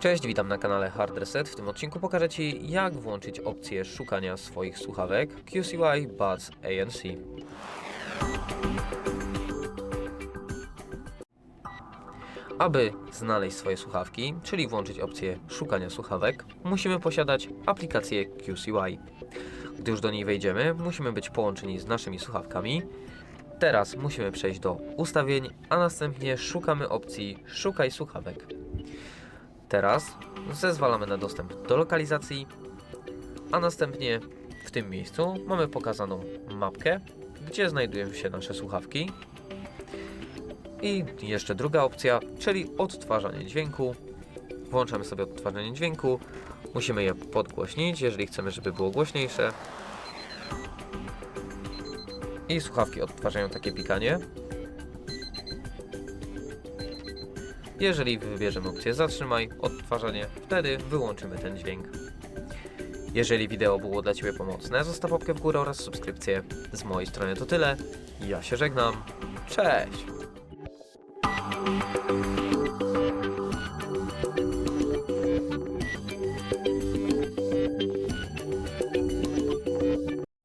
Cześć, witam na kanale Hard Reset. W tym odcinku pokażę Ci, jak włączyć opcję szukania swoich słuchawek QCY Buds ANC. Aby znaleźć swoje słuchawki, czyli włączyć opcję szukania słuchawek, musimy posiadać aplikację QCY. Gdy już do niej wejdziemy, musimy być połączeni z naszymi słuchawkami. Teraz musimy przejść do ustawień, a następnie szukamy opcji Szukaj słuchawek. Teraz zezwalamy na dostęp do lokalizacji, a następnie w tym miejscu mamy pokazaną mapkę, gdzie znajdują się nasze słuchawki. I jeszcze druga opcja, czyli odtwarzanie dźwięku. Włączamy sobie odtwarzanie dźwięku. Musimy je podgłośnić, jeżeli chcemy, żeby było głośniejsze. I słuchawki odtwarzają takie pikanie. Jeżeli wybierzemy opcję zatrzymaj, odtwarzanie, wtedy wyłączymy ten dźwięk. Jeżeli wideo było dla Ciebie pomocne, zostaw łapkę w górę oraz subskrypcję. Z mojej strony to tyle. Ja się żegnam. Cześć!